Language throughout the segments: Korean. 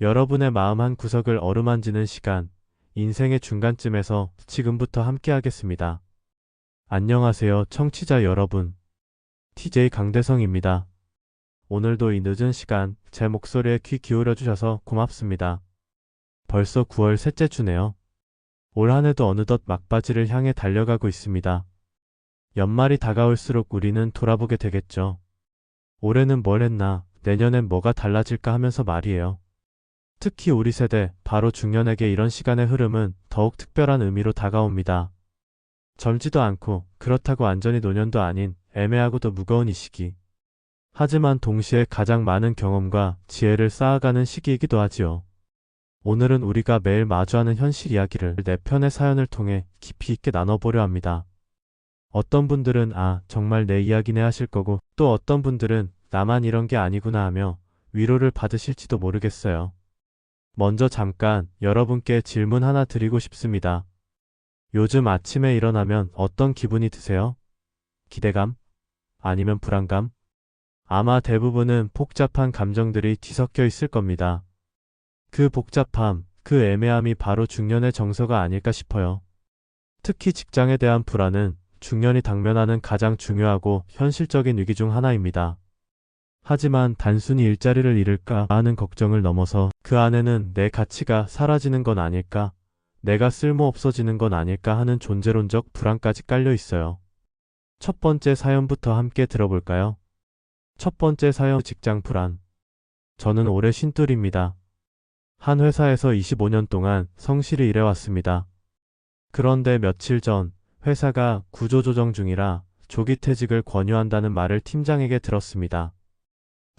여러분의 마음 한 구석을 어루만지는 시간, 인생의 중간쯤에서 지금부터 함께 하겠습니다. 안녕하세요, 청취자 여러분. TJ 강대성입니다. 오늘도 이 늦은 시간 제 목소리에 귀 기울여 주셔서 고맙습니다. 벌써 9월 셋째 주네요. 올 한 해도 어느덧 막바지를 향해 달려가고 있습니다. 연말이 다가올수록 우리는 돌아보게 되겠죠. 올해는 뭘 했나, 내년엔 뭐가 달라질까 하면서 말이에요. 특히 우리 세대, 바로 중년에게 이런 시간의 흐름은 더욱 특별한 의미로 다가옵니다. 젊지도 않고 그렇다고 완전히 노년도 아닌 애매하고도 무거운 이 시기. 하지만 동시에 가장 많은 경험과 지혜를 쌓아가는 시기이기도 하지요. 오늘은 우리가 매일 마주하는 현실 이야기를 내 편의 사연을 통해 깊이 있게 나눠보려 합니다. 어떤 분들은 아, 정말 내 이야기네 하실 거고 또 어떤 분들은 나만 이런 게 아니구나 하며 위로를 받으실지도 모르겠어요. 먼저 잠깐 여러분께 질문 하나 드리고 싶습니다. 요즘 아침에 일어나면 어떤 기분이 드세요? 기대감? 아니면 불안감? 아마 대부분은 복잡한 감정들이 뒤섞여 있을 겁니다. 그 복잡함, 그 애매함이 바로 중년의 정서가 아닐까 싶어요. 특히 직장에 대한 불안은 중년이 당면하는 가장 중요하고 현실적인 위기 중 하나입니다. 하지만 단순히 일자리를 잃을까 하는 걱정을 넘어서 그 안에는 내 가치가 사라지는 건 아닐까, 내가 쓸모 없어지는 건 아닐까 하는 존재론적 불안까지 깔려 있어요. 첫 번째 사연부터 함께 들어볼까요? 첫 번째 사연 직장 불안. 저는 올해 쉰둘입니다. 한 회사에서 25년 동안 성실히 일해왔습니다. 그런데 며칠 전 회사가 구조조정 중이라 조기 퇴직을 권유한다는 말을 팀장에게 들었습니다.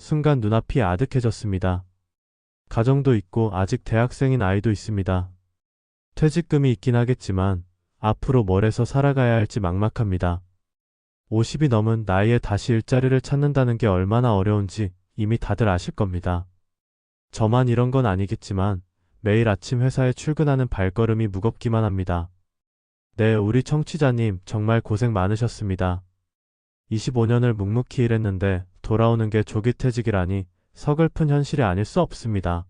순간 눈앞이 아득해졌습니다. 가정도 있고 아직 대학생인 아이도 있습니다. 퇴직금이 있긴 하겠지만 앞으로 뭘 해서 살아가야 할지 막막합니다. 50이 넘은 나이에 다시 일자리를 찾는다는 게 얼마나 어려운지 이미 다들 아실 겁니다. 저만 이런 건 아니겠지만 매일 아침 회사에 출근하는 발걸음이 무겁기만 합니다. 네, 우리 청취자님 정말 고생 많으셨습니다. 25년을 묵묵히 일했는데 돌아오는 게 조기퇴직이라니 서글픈 현실이 아닐 수 없습니다.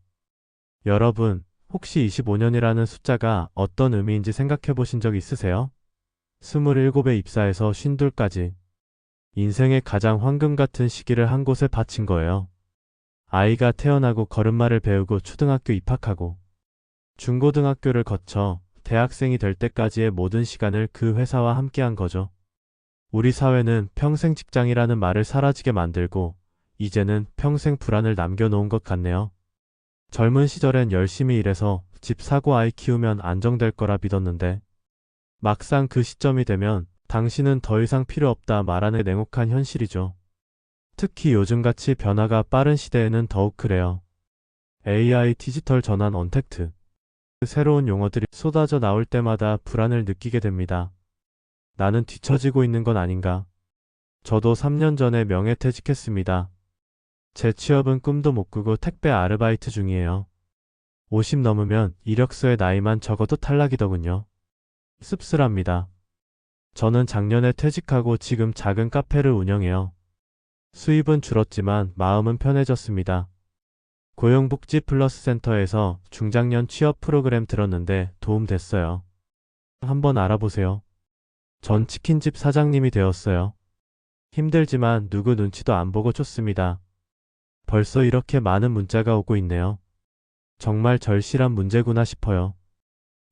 여러분, 혹시 25년이라는 숫자가 어떤 의미인지 생각해 보신 적 있으세요? 27에 입사해서 쉰둘까지. 인생의 가장 황금 같은 시기를 한 곳에 바친 거예요. 아이가 태어나고 걸음마를 배우고 초등학교 입학하고 중고등학교를 거쳐 대학생이 될 때까지의 모든 시간을 그 회사와 함께 한 거죠. 우리 사회는 평생 직장이라는 말을 사라지게 만들고 이제는 평생 불안을 남겨놓은 것 같네요. 젊은 시절엔 열심히 일해서 집 사고 아이 키우면 안정될 거라 믿었는데 막상 그 시점이 되면 당신은 더 이상 필요 없다 말하는 냉혹한 현실이죠. 특히 요즘같이 변화가 빠른 시대에는 더욱 그래요. AI 디지털 전환 언택트 새로운 용어들이 쏟아져 나올 때마다 불안을 느끼게 됩니다. 나는 뒤처지고 있는 건 아닌가. 저도 3년 전에 명예퇴직했습니다. 제 취업은 꿈도 못 꾸고 택배 아르바이트 중이에요. 50 넘으면 이력서에 나이만 적어도 탈락이더군요. 씁쓸합니다. 저는 작년에 퇴직하고 지금 작은 카페를 운영해요. 수입은 줄었지만 마음은 편해졌습니다. 고용복지 플러스 센터에서 중장년 취업 프로그램 들었는데 도움 됐어요. 한번 알아보세요. 전 치킨집 사장님이 되었어요. 힘들지만 누구 눈치도 안 보고 좋습니다. 벌써 이렇게 많은 문자가 오고 있네요. 정말 절실한 문제구나 싶어요.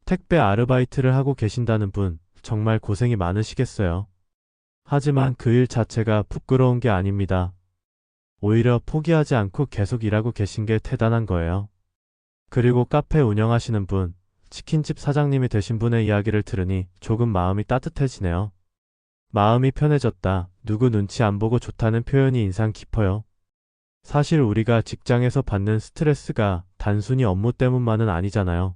택배 아르바이트를 하고 계신다는 분 정말 고생이 많으시겠어요. 하지만 그 일 자체가 부끄러운 게 아닙니다. 오히려 포기하지 않고 계속 일하고 계신 게 대단한 거예요. 그리고 카페 운영하시는 분, 치킨집 사장님이 되신 분의 이야기를 들으니 조금 마음이 따뜻해지네요. 마음이 편해졌다. 누구 눈치 안 보고 좋다는 표현이 인상 깊어요. 사실 우리가 직장에서 받는 스트레스가 단순히 업무 때문만은 아니잖아요.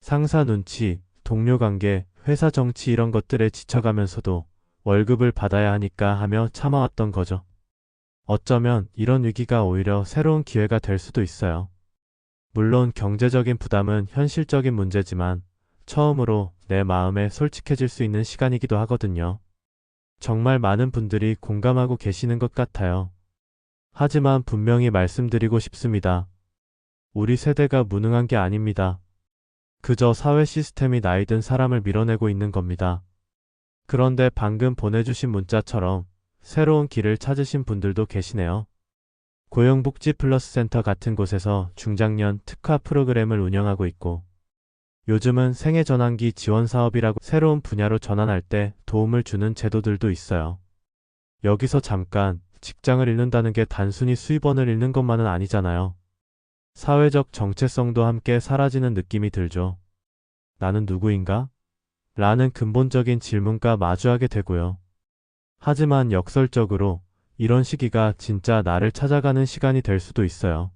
상사 눈치, 동료 관계, 회사 정치 이런 것들에 지쳐가면서도 월급을 받아야 하니까 하며 참아왔던 거죠. 어쩌면 이런 위기가 오히려 새로운 기회가 될 수도 있어요. 물론 경제적인 부담은 현실적인 문제지만 처음으로 내 마음에 솔직해질 수 있는 시간이기도 하거든요. 정말 많은 분들이 공감하고 계시는 것 같아요. 하지만 분명히 말씀드리고 싶습니다. 우리 세대가 무능한 게 아닙니다. 그저 사회 시스템이 나이든 사람을 밀어내고 있는 겁니다. 그런데 방금 보내주신 문자처럼 새로운 길을 찾으신 분들도 계시네요. 고용복지 플러스 센터 같은 곳에서 중장년 특화 프로그램을 운영하고 있고 요즘은 생애 전환기 지원 사업이라고 새로운 분야로 전환할 때 도움을 주는 제도들도 있어요. 여기서 잠깐 직장을 잃는다는 게 단순히 수입원을 잃는 것만은 아니잖아요. 사회적 정체성도 함께 사라지는 느낌이 들죠. 나는 누구인가? 라는 근본적인 질문과 마주하게 되고요. 하지만 역설적으로 이런 시기가 진짜 나를 찾아가는 시간이 될 수도 있어요.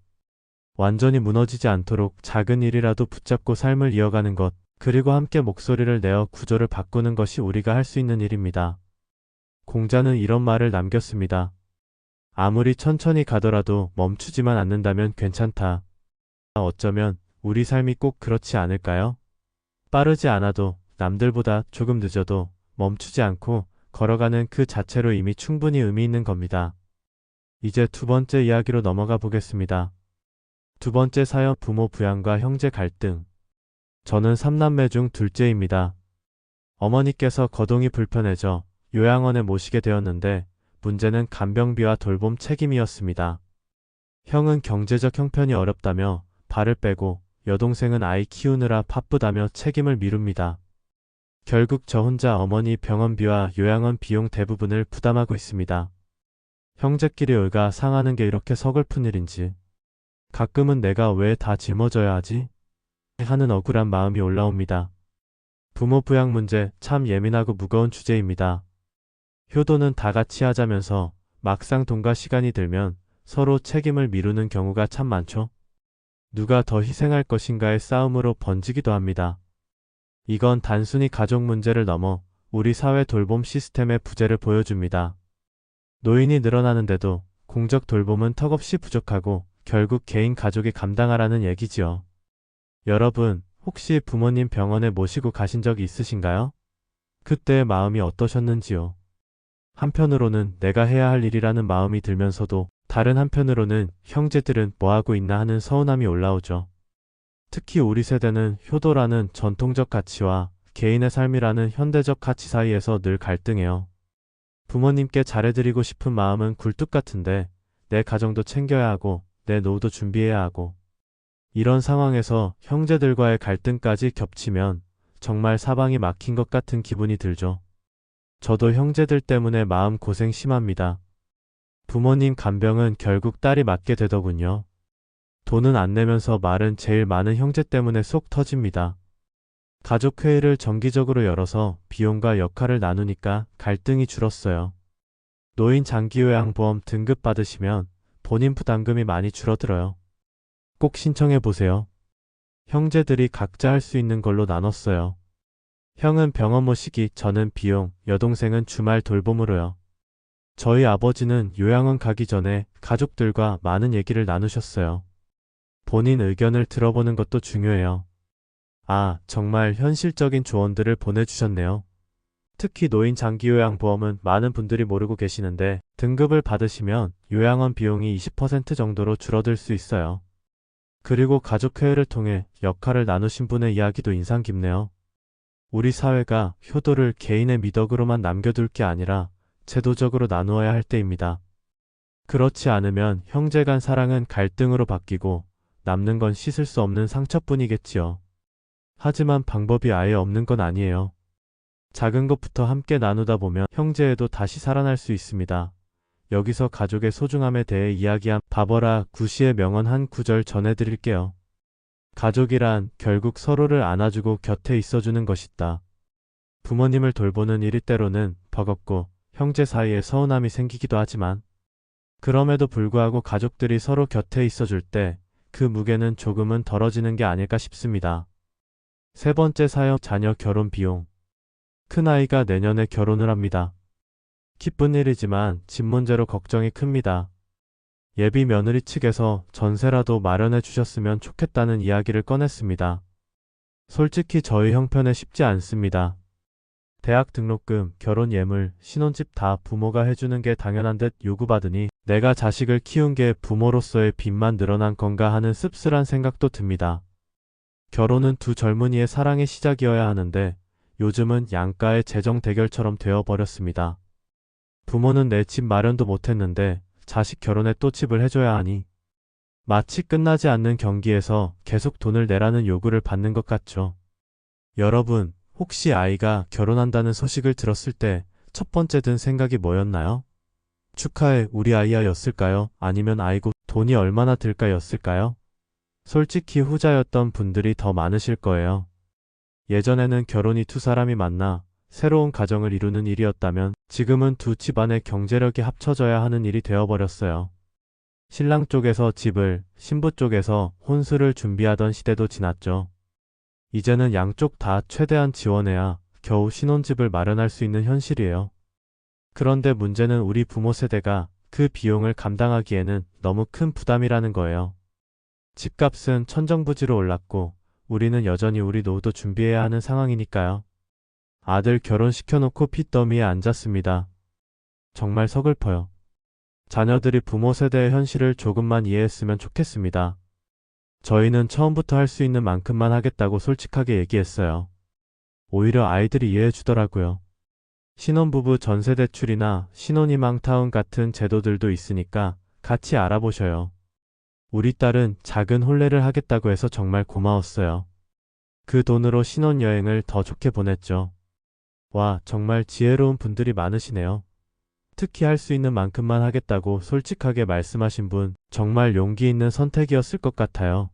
완전히 무너지지 않도록 작은 일이라도 붙잡고 삶을 이어가는 것, 그리고 함께 목소리를 내어 구조를 바꾸는 것이 우리가 할 수 있는 일입니다. 공자는 이런 말을 남겼습니다. 아무리 천천히 가더라도 멈추지만 않는다면 괜찮다. 어쩌면 우리 삶이 꼭 그렇지 않을까요? 빠르지 않아도 남들보다 조금 늦어도 멈추지 않고 걸어가는 그 자체로 이미 충분히 의미 있는 겁니다. 이제 두 번째 이야기로 넘어가 보겠습니다. 두 번째 사연 부모 부양과 형제 갈등. 저는 삼남매 중 둘째입니다. 어머니께서 거동이 불편해져 요양원에 모시게 되었는데 문제는 간병비와 돌봄 책임이었습니다. 형은 경제적 형편이 어렵다며 발을 빼고 여동생은 아이 키우느라 바쁘다며 책임을 미룹니다. 결국 저 혼자 어머니 병원비와 요양원 비용 대부분을 부담하고 있습니다. 형제끼리 의가 상하는 게 이렇게 서글픈 일인지 가끔은 내가 왜 다 짊어져야 하지? 하는 억울한 마음이 올라옵니다. 부모 부양 문제 참 예민하고 무거운 주제입니다. 효도는 다 같이 하자면서 막상 돈과 시간이 들면 서로 책임을 미루는 경우가 참 많죠. 누가 더 희생할 것인가의 싸움으로 번지기도 합니다. 이건 단순히 가족 문제를 넘어 우리 사회 돌봄 시스템의 부재를 보여줍니다. 노인이 늘어나는데도 공적 돌봄은 턱없이 부족하고 결국 개인 가족이 감당하라는 얘기지요. 여러분, 혹시 부모님 병원에 모시고 가신 적이 있으신가요? 그때의 마음이 어떠셨는지요? 한편으로는 내가 해야 할 일이라는 마음이 들면서도 다른 한편으로는 형제들은 뭐하고 있나 하는 서운함이 올라오죠. 특히 우리 세대는 효도라는 전통적 가치와 개인의 삶이라는 현대적 가치 사이에서 늘 갈등해요. 부모님께 잘해드리고 싶은 마음은 굴뚝 같은데 내 가정도 챙겨야 하고 내 노후도 준비해야 하고 이런 상황에서 형제들과의 갈등까지 겹치면 정말 사방이 막힌 것 같은 기분이 들죠. 저도 형제들 때문에 마음 고생 심합니다. 부모님 간병은 결국 딸이 맡게 되더군요. 돈은 안 내면서 말은 제일 많은 형제 때문에 속 터집니다. 가족회의를 정기적으로 열어서 비용과 역할을 나누니까 갈등이 줄었어요. 노인 장기요양보험 등급 받으시면 본인 부담금이 많이 줄어들어요. 꼭 신청해 보세요. 형제들이 각자 할 수 있는 걸로 나눴어요. 형은 병원 모시기, 저는 비용, 여동생은 주말 돌봄으로요. 저희 아버지는 요양원 가기 전에 가족들과 많은 얘기를 나누셨어요. 본인 의견을 들어보는 것도 중요해요. 아, 정말 현실적인 조언들을 보내주셨네요. 특히 노인 장기 요양 보험은 많은 분들이 모르고 계시는데 등급을 받으시면 요양원 비용이 20% 정도로 줄어들 수 있어요. 그리고 가족회의를 통해 역할을 나누신 분의 이야기도 인상 깊네요. 우리 사회가 효도를 개인의 미덕으로만 남겨둘 게 아니라 제도적으로 나누어야 할 때입니다. 그렇지 않으면 형제 간 사랑은 갈등으로 바뀌고 남는 건 씻을 수 없는 상처뿐이겠지요. 하지만 방법이 아예 없는 건 아니에요. 작은 것부터 함께 나누다 보면 형제에도 다시 살아날 수 있습니다. 여기서 가족의 소중함에 대해 이야기한 바버라 구시의 명언 한 구절 전해드릴게요. 가족이란 결국 서로를 안아주고 곁에 있어주는 것이다. 부모님을 돌보는 일이 때로는 버겁고 형제 사이에 서운함이 생기기도 하지만 그럼에도 불구하고 가족들이 서로 곁에 있어줄 때 그 무게는 조금은 덜어지는 게 아닐까 싶습니다. 세 번째 사연 자녀 결혼 비용. 큰아이가 내년에 결혼을 합니다. 기쁜 일이지만 집 문제로 걱정이 큽니다. 예비 며느리 측에서 전세라도 마련해 주셨으면 좋겠다는 이야기를 꺼냈습니다. 솔직히 저희 형편에 쉽지 않습니다. 대학 등록금, 결혼 예물, 신혼집 다 부모가 해주는 게 당연한 듯 요구받으니 내가 자식을 키운 게 부모로서의 빚만 늘어난 건가 하는 씁쓸한 생각도 듭니다. 결혼은 두 젊은이의 사랑의 시작이어야 하는데 요즘은 양가의 재정 대결처럼 되어버렸습니다. 부모는 내 집 마련도 못했는데 자식 결혼에 또 집을 해줘야 하니 마치 끝나지 않는 경기에서 계속 돈을 내라는 요구를 받는 것 같죠. 여러분, 혹시 아이가 결혼한다는 소식을 들었을 때 첫 번째 든 생각이 뭐였나요? 축하해, 우리 아이야 였을까요? 아니면 아이고, 돈이 얼마나 들까 였을까요? 솔직히 후자였던 분들이 더 많으실 거예요. 예전에는 결혼이 두 사람이 만나 새로운 가정을 이루는 일이었다면 지금은 두 집안의 경제력이 합쳐져야 하는 일이 되어버렸어요. 신랑 쪽에서 집을, 신부 쪽에서 혼수를 준비하던 시대도 지났죠. 이제는 양쪽 다 최대한 지원해야 겨우 신혼집을 마련할 수 있는 현실이에요. 그런데 문제는 우리 부모 세대가 그 비용을 감당하기에는 너무 큰 부담이라는 거예요. 집값은 천정부지로 올랐고 우리는 여전히 우리 노후도 준비해야 하는 상황이니까요. 아들 결혼시켜놓고 핏더미에 앉았습니다. 정말 서글퍼요. 자녀들이 부모 세대의 현실을 조금만 이해했으면 좋겠습니다. 저희는 처음부터 할 수 있는 만큼만 하겠다고 솔직하게 얘기했어요. 오히려 아이들이 이해해 주더라고요. 신혼부부 전세 대출이나 신혼희망타운 같은 제도들도 있으니까 같이 알아보셔요. 우리 딸은 작은 혼례를 하겠다고 해서 정말 고마웠어요. 그 돈으로 신혼여행을 더 좋게 보냈죠. 와, 정말 지혜로운 분들이 많으시네요. 특히 할 수 있는 만큼만 하겠다고 솔직하게 말씀하신 분, 정말 용기 있는 선택이었을 것 같아요.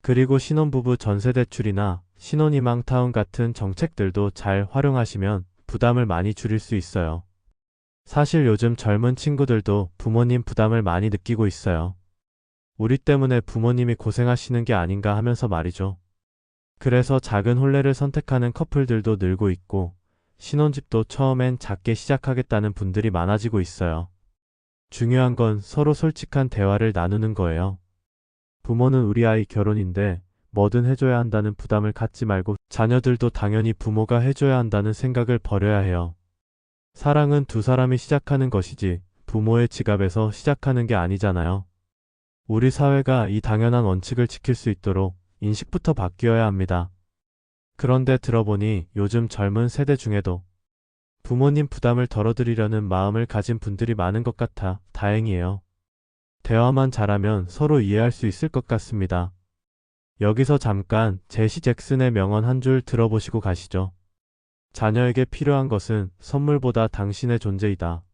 그리고 신혼부부 전세대출이나 신혼희망타운 같은 정책들도 잘 활용하시면 부담을 많이 줄일 수 있어요. 사실 요즘 젊은 친구들도 부모님 부담을 많이 느끼고 있어요. 우리 때문에 부모님이 고생하시는 게 아닌가 하면서 말이죠. 그래서 작은 혼례를 선택하는 커플들도 늘고 있고, 신혼집도 처음엔 작게 시작하겠다는 분들이 많아지고 있어요. 중요한 건 서로 솔직한 대화를 나누는 거예요. 부모는 우리 아이 결혼인데 뭐든 해줘야 한다는 부담을 갖지 말고 자녀들도 당연히 부모가 해줘야 한다는 생각을 버려야 해요. 사랑은 두 사람이 시작하는 것이지 부모의 지갑에서 시작하는 게 아니잖아요. 우리 사회가 이 당연한 원칙을 지킬 수 있도록 인식부터 바뀌어야 합니다. 그런데 들어보니 요즘 젊은 세대 중에도 부모님 부담을 덜어드리려는 마음을 가진 분들이 많은 것 같아 다행이에요. 대화만 잘하면 서로 이해할 수 있을 것 같습니다. 여기서 잠깐 제시 잭슨의 명언 한 줄 들어보시고 가시죠. 자녀에게 필요한 것은 선물보다 당신의 존재이다.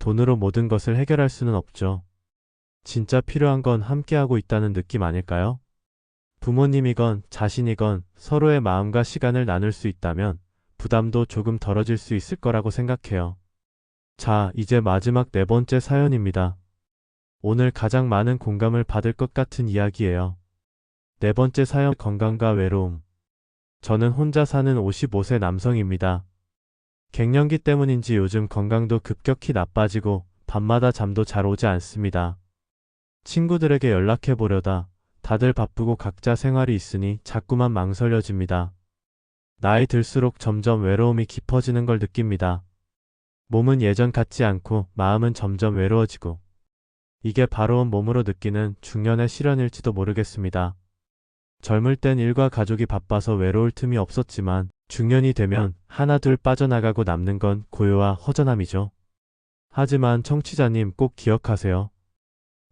돈으로 모든 것을 해결할 수는 없죠. 진짜 필요한 건 함께하고 있다는 느낌 아닐까요? 부모님이건 자신이건 서로의 마음과 시간을 나눌 수 있다면 부담도 조금 덜어질 수 있을 거라고 생각해요. 자, 이제 마지막 네 번째 사연입니다. 오늘 가장 많은 공감을 받을 것 같은 이야기예요. 네 번째 사연 건강과 외로움. 저는 혼자 사는 55세 남성입니다. 갱년기 때문인지 요즘 건강도 급격히 나빠지고 밤마다 잠도 잘 오지 않습니다. 친구들에게 연락해 보려다 다들 바쁘고 각자 생활이 있으니 자꾸만 망설여집니다. 나이 들수록 점점 외로움이 깊어지는 걸 느낍니다. 몸은 예전 같지 않고 마음은 점점 외로워지고 이게 바로 몸으로 느끼는 중년의 시련일지도 모르겠습니다. 젊을 땐 일과 가족이 바빠서 외로울 틈이 없었지만 중년이 되면 하나 둘 빠져나가고 남는 건 고요와 허전함이죠. 하지만 청취자님 꼭 기억하세요.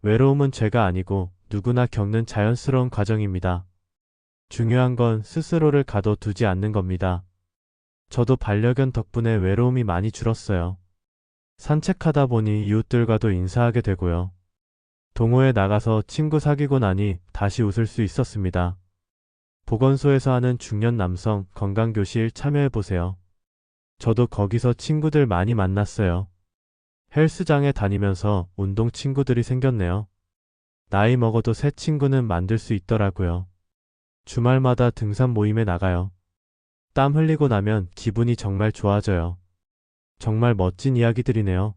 외로움은 죄가 아니고 누구나 겪는 자연스러운 과정입니다. 중요한 건 스스로를 가둬두지 않는 겁니다. 저도 반려견 덕분에 외로움이 많이 줄었어요. 산책하다 보니 이웃들과도 인사하게 되고요. 동호회 나가서 친구 사귀고 나니 다시 웃을 수 있었습니다. 보건소에서 하는 중년 남성 건강교실 참여해보세요. 저도 거기서 친구들 많이 만났어요. 헬스장에 다니면서 운동 친구들이 생겼네요. 나이 먹어도 새 친구는 만들 수 있더라고요. 주말마다 등산 모임에 나가요. 땀 흘리고 나면 기분이 정말 좋아져요. 정말 멋진 이야기들이네요.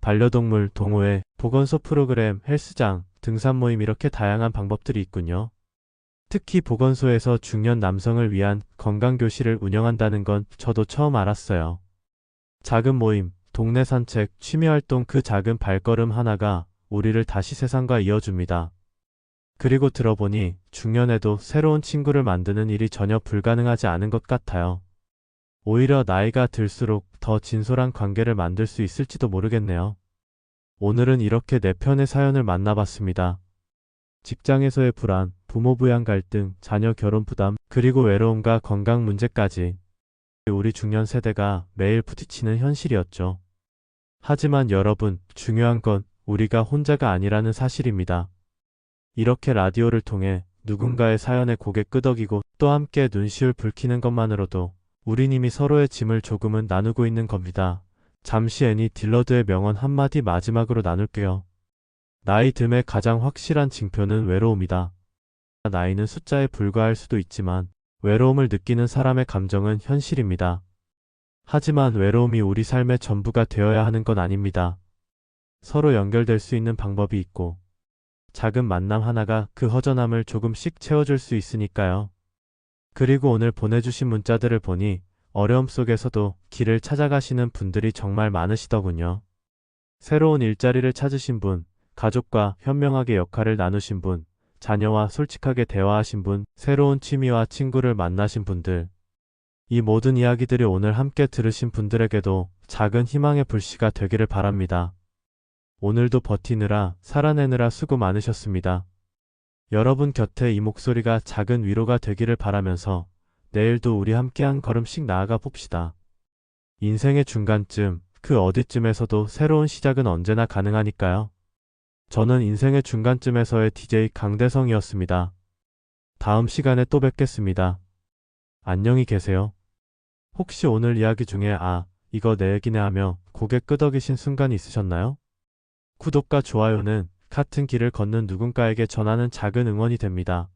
반려동물, 동호회, 보건소 프로그램, 헬스장, 등산 모임 이렇게 다양한 방법들이 있군요. 특히 보건소에서 중년 남성을 위한 건강교실을 운영한다는 건 저도 처음 알았어요. 작은 모임, 동네 산책, 취미 활동 그 작은 발걸음 하나가 우리를 다시 세상과 이어줍니다. 그리고 들어보니 중년에도 새로운 친구를 만드는 일이 전혀 불가능하지 않은 것 같아요. 오히려 나이가 들수록 더 진솔한 관계를 만들 수 있을지도 모르겠네요. 오늘은 이렇게 네 편의 사연을 만나봤습니다. 직장에서의 불안, 부모 부양 갈등, 자녀 결혼 부담, 그리고 외로움과 건강 문제까지 우리 중년 세대가 매일 부딪히는 현실이었죠. 하지만 여러분, 중요한 건 우리가 혼자가 아니라는 사실입니다. 이렇게 라디오를 통해 누군가의 사연에 고개 끄덕이고 또 함께 눈시울 붉히는 것만으로도 이미 서로의 짐을 조금은 나누고 있는 겁니다. 잠시 애니 딜러드의 명언 한마디 마지막으로 나눌게요. 나이 듦의 가장 확실한 징표는 외로움이다. 나이는 숫자에 불과할 수도 있지만 외로움을 느끼는 사람의 감정은 현실입니다. 하지만 외로움이 우리 삶의 전부가 되어야 하는 건 아닙니다. 서로 연결될 수 있는 방법이 있고 작은 만남 하나가 그 허전함을 조금씩 채워줄 수 있으니까요. 그리고 오늘 보내주신 문자들을 보니 어려움 속에서도 길을 찾아가시는 분들이 정말 많으시더군요. 새로운 일자리를 찾으신 분, 가족과 현명하게 역할을 나누신 분, 자녀와 솔직하게 대화하신 분, 새로운 취미와 친구를 만나신 분들. 이 모든 이야기들이 오늘 함께 들으신 분들에게도 작은 희망의 불씨가 되기를 바랍니다. 오늘도 버티느라, 살아내느라 수고 많으셨습니다. 여러분 곁에 이 목소리가 작은 위로가 되기를 바라면서 내일도 우리 함께 한 걸음씩 나아가 봅시다. 인생의 중간쯤, 그 어디쯤에서도 새로운 시작은 언제나 가능하니까요. 저는 인생의 중간쯤에서의 DJ 강대성이었습니다. 다음 시간에 또 뵙겠습니다. 안녕히 계세요. 혹시 오늘 이야기 중에 아, 이거 내 얘기네 하며 고개 끄덕이신 순간이 있으셨나요? 구독과 좋아요는 같은 길을 걷는 누군가에게 전하는 작은 응원이 됩니다.